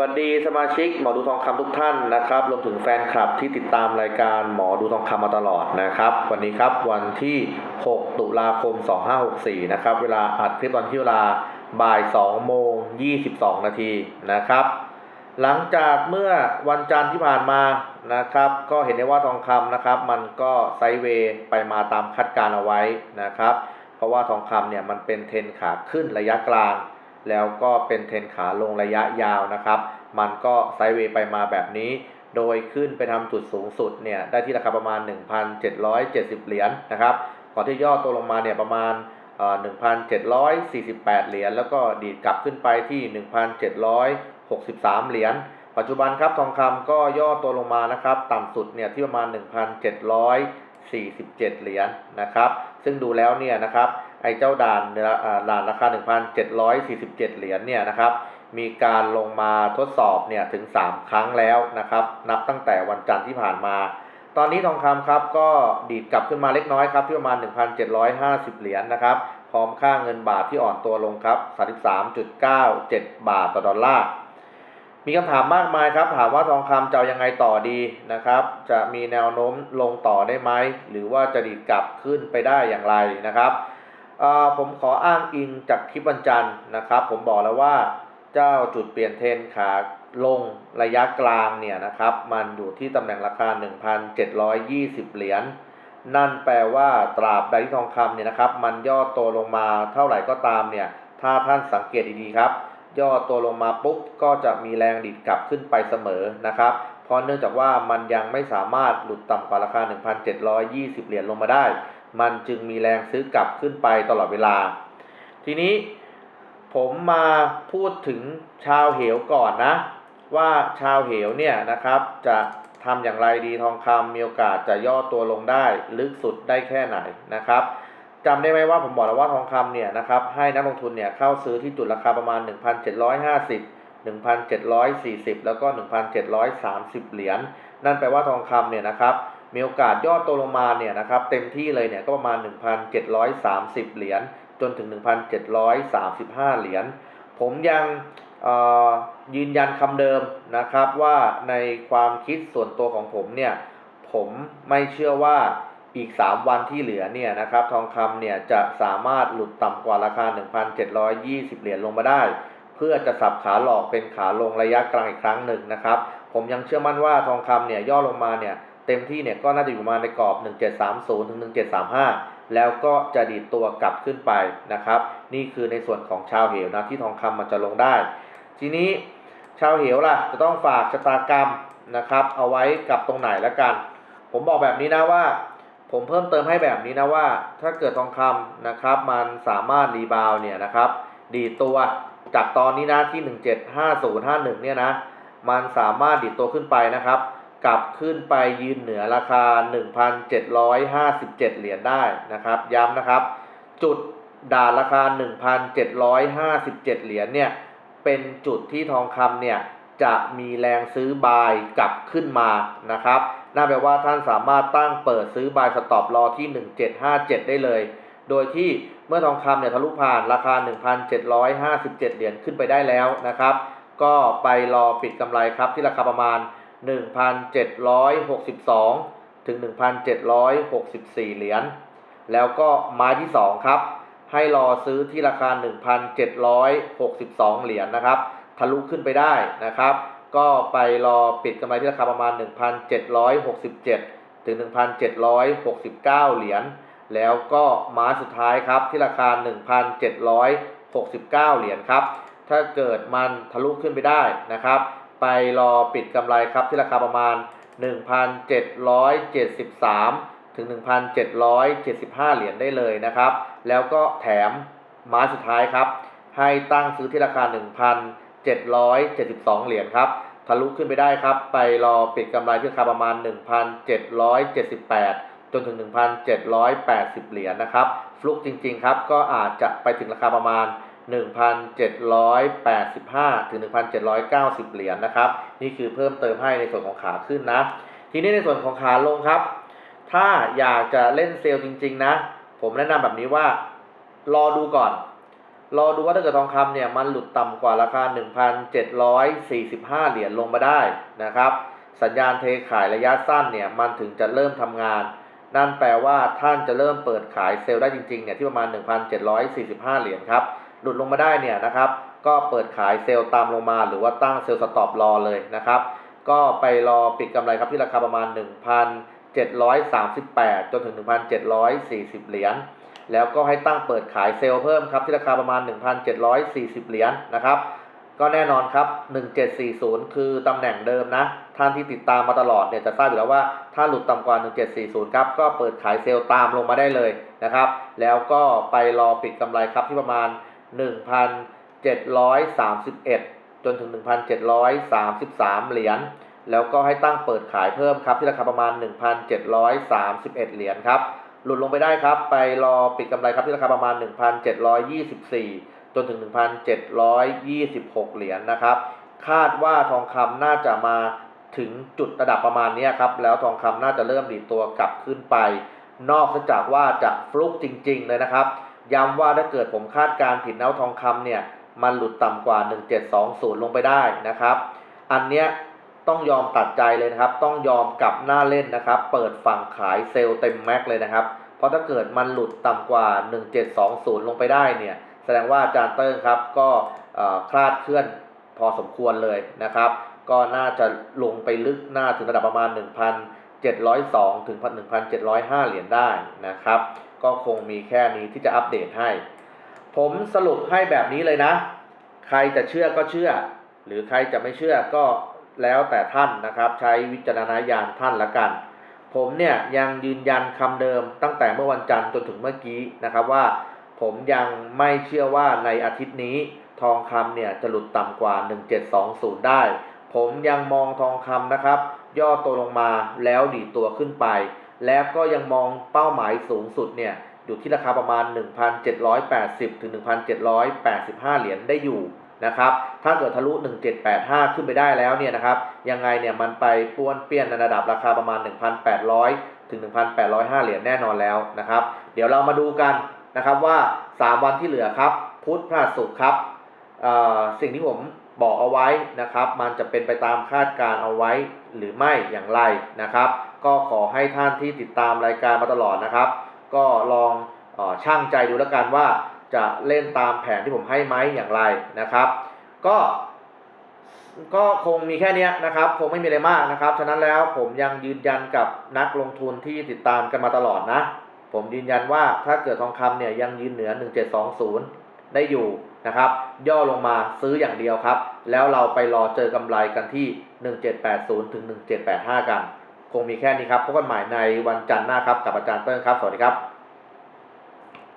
วัสดีสมาชิกหมอดูทองคำทุกท่านนะครับรวมถึงแฟนคลับที่ติดตามรายการหมอดูทองคำมาตลอดนะครับ วันนี้ครับวันที่ 6 ตุลาคม 2564 นะครับ เวลาอัดคลิปตอนที่เวลาบ่าย 2 โมง 22 นาทีนะครับ หลังจากเมื่อวันจันทร์ที่ผ่านมานะครับ ก็เห็นได้ว่าทองคำนะครับ มันก็ไซเวย์ไปมาตามคาดการเอาไว้นะครับ เพราะว่าทองคำเนี่ยมันเป็นเทรนขาขึ้นระยะกลาง แล้วก็เป็นเทรนขาลงระยะยาวนะครับ มันก็ไซด์เวย์ไปมาแบบนี้ โดยขึ้นไปทำจุดสูงสุดเนี่ยได้ที่ราคาประมาณ 1,770 เหรียญนะครับ ก่อนที่ย่อตัวลงมาเนี่ยประมาณ 1,748 เหรียญแล้วก็ดีดกลับขึ้นไปที่ 1,763 เหรียญปัจจุบันครับทองคำก็ย่อตัวลงมานะครับ ต่ำสุดเนี่ยที่ประมาณ 1,747 เหรียญนะครับ ซึ่งดูแล้วเนี่ยนะครับ ไอ้เจ้าด่านด่านราคา 1,747 เหรียญเนี่ยนะครับ มีการลงมาทดสอบเนี่ยถึง 3 ครั้งแล้วนะครับ นับตั้งแต่วันจันทร์ที่ผ่านมา ตอนนี้ทองคำครับก็ดีดกลับขึ้นมาเล็กน้อยครับ ที่ประมาณ 1,750 เหรียญนะครับ พร้อมค่าเงินบาทที่อ่อนตัวลงครับ 33.97 บาทต่อดอลลาร์มีคำถามมากมายครับ ถามว่าทองคำจะยังไงต่อดีนะครับ จะมีแนวโน้มลงต่อได้ไหม หรือว่าจะดีดกลับขึ้นไปได้อย่างไรนะครับ ผมขออ้างอิงจากคลิปวันจันทร์นะครับ ผมบอกแล้วว่าเจ้าจุดเปลี่ยนเทรนขาลงระยะกลางเนี่ยนะครับ มันอยู่ที่ตำแหน่งราคา 1,720 เหรียญนั่นแปลว่าตราบใดที่ทองคำเนี่ยนะครับ มันย่อตัวลงมาเท่าไหร่ก็ตามเนี่ย ถ้าท่านสังเกตดีๆครับ ย่อตัวลงมาปุ๊บก็จะมีแรงดีดกลับขึ้นไปเสมอนะครับ เพราะเนื่องจากว่ามันยังไม่สามารถหลุดต่ำกว่าราคา 1,720 เหรียญลงมาได้ มันจึงมีแรงซื้อกลับขึ้นไปตลอดเวลา ทีนี้ผมมาพูดถึงชาวเหวก่อนนะ ว่าชาวเหวเนี่ยนะครับจะทำอย่างไรดีทองคำมีโอกาสจะย่อตัวลงได้ลึกสุดได้แค่ไหนนะครับจำได้ไหมว่าผมบอกแล้วว่าทองคำเนี่ยนะครับให้นักลงทุนเนี่ยเข้าซื้อที่จุดราคาประมาณ 1,750 1,740 แล้วก็ 1,730 เหรียญ นั่นแปลว่าทองคำเนี่ยนะครับ มีโอกาสย่อตัวลงมาเนี่ยนะครับเต็มที่เลยเนี่ยก็ประมาณ 1,730 เหรียญจนถึง 1,735 เหรียญผมยังยืนยันคำเดิมนะครับว่าในความคิดส่วนตัวของผมเนี่ยผมไม่เชื่อว่าอีก 3 วันที่เหลือเนี่ยนะครับทองคำเนี่ยจะสามารถหลุดต่ำกว่าราคา 1,720 เหรียญลงมาได้ เพื่อจะสับขาหลอกเป็นขาลงระยะกลางอีกครั้งหนึ่งนะครับ ผมยังเชื่อมั่นว่าทองคำเนี่ยย่อลงมาเนี่ย เต็มที่เนี่ยก็น่าจะอยู่ประมาณในกรอบ 1730 ถึง 1735 แล้วก็จะดีดตัวกลับขึ้นไปนะครับ นี่คือในส่วนของชาวเหวนะที่ทองคำมันจะลงได้ ทีนี้ชาวเหวล่ะจะต้องฝากชะตากรรมนะครับ เอาไว้กับตรงไหนละกัน ผมบอกแบบนี้นะว่า ผมเพิ่มเติมให้แบบนี้นะว่า ถ้าเกิดทองคำนะครับ มันสามารถรีบาวเนี่ยนะครับ ดีดตัวจากตอนนี้นะที่ 175051 เนี่ยนะ มันสามารถดีดตัวขึ้นไปนะครับ กลับขึ้นไปยืนเหนือราคา 1,757 เหรียญได้นะครับ ย้ำนะครับ จุดด่านราคา 1,757 เหรียญเนี่ยเป็นจุดที่ทองคำเนี่ยจะมีแรงซื้อบายกลับขึ้นมานะครับนั่นแปลว่าท่านสามารถตั้งเปิดซื้อบายสต็อปรอที่ 1757 ได้เลย โดยที่เมื่อทองคำเนี่ยทะลุผ่านราคา 1,757 เหรียญขึ้นไปได้แล้วนะครับ ก็ไปรอปิดกำไรครับที่ราคาประมาณ 1,762 ถึง 1,764 เหรียญ แล้วก็ไม้ที่ 2 ครับ ให้รอซื้อที่ราคา 1,762 เหรียญนะครับ ทะลุขึ้นไปได้นะครับ ก็ไปรอปิดกำไรที่ราคาประมาณ 1,767 ถึง 1,769 เหรียญ แล้วก็มาสุดท้ายครับที่ราคา 1,769 เหรียญครับ ถ้าเกิดมันทะลุขึ้นไปได้นะครับ ไปรอปิดกำไรครับที่ราคาประมาณ 1,773 ถึง 1,775 เหรียญได้เลยนะครับ แล้วก็แถมมาสุดท้ายครับ ให้ตั้งซื้อที่ราคา 1,772 เหรียญครับทะลุขึ้นไปได้ครับ ไปรอปิดกำไรที่ราคาประมาณ 1,778 จนถึง 1,780 เหรียญนะครับ ฟลุกจริง ๆ ครับ ก็อาจจะไปถึงราคาประมาณ 1,785 ถึง 1,790 เหรียญนะครับ นี่คือเพิ่มเติมให้ในส่วนของขาขึ้นนะ ทีนี้ในส่วนของขาลงครับ ถ้าอยากจะเล่นเซลล์จริง ๆ นะ ผมแนะนำแบบนี้ว่า รอดูก่อน รอดูว่าถ้าเกิดทองคำเนี่ยมันหลุดต่ำกว่าราคา 1,745 เหรียญลงมาได้นะครับ สัญญาณเทขายระยะสั้นเนี่ยมันถึงจะเริ่มทำงานนั่นแปลว่าท่านจะเริ่มเปิดขายเซลล์ได้จริงๆเนี่ยที่ประมาณ 1,745 เหรียญครับ หลุดลงมาได้เนี่ยนะครับ ก็เปิดขายเซลล์ตามลงมาหรือว่าตั้งเซลล์สต็อปรอเลยนะครับ ก็ไปรอปิดกำไรครับที่ราคาประมาณ 1,738 จนถึง 1,740 เหรียญแล้วก็ให้ตั้งเปิดขายเซลล์เพิ่มครับที่ราคาประมาณ 1,740 เหรียญนะครับก็แน่นอนครับ 1740 คือตำแหน่งเดิมนะ ท่านที่ติดตามมาตลอดเนี่ยจะทราบอยู่แล้วว่า ถ้าหลุดต่ำกว่า 1740 ครับ ก็เปิดขายเซลล์ตามลงมาได้เลยนะครับ แล้วก็ไปรอปิดกำไรครับที่ประมาณ 1,731 จนถึง 1,733 เหรียญ แล้วก็ให้ตั้งเปิดขายเพิ่มครับ ที่ราคาประมาณ 1,731 เหรียญครับ หลุดลงไปได้ครับ ไปรอปิดกำไรครับที่ราคาประมาณ 1,724 จนถึง 1,726 เหรียญนะครับ คาดว่าทองคำน่าจะมาถึงจุดระดับประมาณนี้ครับ แล้วทองคำน่าจะเริ่มดีตัวกลับขึ้นไป นอกจากว่าจะฟลุกจริง ๆ เลยนะครับ ย้ำว่าถ้าเกิดผมคาดการผิดแล้วทองคำเนี่ย มันหลุดต่ำกว่า 1720 ลงไปได้นะครับ อันเนี้ยต้องยอมตัดใจเลยนะครับ ต้องยอมกลับหน้าเล่นนะครับ เปิดฝั่งขายเซลล์เต็มแม็กเลยนะครับ เพราะถ้าเกิดมันหลุดต่ำกว่า 1720 ลงไปได้เนี่ย แสดงว่าอาจารย์เติ้งครับก็คลาดเคลื่อนพอสมควรเลยนะครับ ก็น่าจะลงไปลึกหน้าถึงระดับประมาณ 702 ถึง 1,705 เหรียญได้นะครับ ก็คงมีแค่นี้ที่จะอัปเดตให้ ผมสรุปให้แบบนี้เลยนะ ใครจะเชื่อก็เชื่อ หรือใครจะไม่เชื่อก็แล้วแต่ท่านนะครับ ใช้วิจารณญาณท่านละกัน ผมเนี่ยยังยืนยันคำเดิมตั้งแต่เมื่อวันจันทร์จนถึงเมื่อกี้นะครับว่า ผมยังไม่เชื่อว่าในอาทิตย์นี้ทองคำเนี่ยจะหลุดต่ำกว่า 1720 ได้ ผมยังมองทองคำนะครับ ย่อตัวลงมาแล้วดีตัวขึ้นไป แล้วก็ยังมองเป้าหมายสูงสุดเนี่ยอยู่ที่ราคาประมาณ 1,780 ถึง 1,785 เหรียญได้อยู่นะครับ ถ้าเกิดทะลุ 1785 ขึ้นไปได้แล้วเนี่ยนะครับ ยังไงเนี่ยมันไปป้วนเปี้ยนในระดับราคาประมาณ 1,800 ถึง 1,805 เหรียญแน่นอนแล้วนะครับ เดี๋ยวเรามาดูกันนะครับว่า 3 วันที่เหลือครับ พุธพฤหัสศุกร์ครับสิ่งที่ผม บอกเอาไว้นะครับ มันจะเป็นไปตามคาดการเอาไว้หรือไม่อย่างไรนะครับ ก็ขอให้ท่านที่ติดตามรายการมาตลอดนะครับ ก็ลองออช่างใจดูแล้วกันว่าจะเล่นตามแผนที่ผมให้ไหมอย่างไรนะครับ ก็ก็คงมีแค่นี้นะครับคงไม่มีอะไรมากนะครับ ฉะนั้นแล้วผมยังยืนยันกับนักลงทุนที่ติดตามกันมาตลอดนะ ผมยืนยันว่าถ้าเกิดทองคำเนี่ยยังยืนเหนือ 1720 ได้อยู่นะครับ ย่อลงมาซื้ออย่างเดียวครับ แล้วเราไปรอเจอกำไรกันที่ 1780 ถึง 1785 กัน คงมีแค่นี้ครับพบกันใหม่ในวันจันทร์หน้าครับกับอาจารย์เติ้ลครับ สวัสดีครับ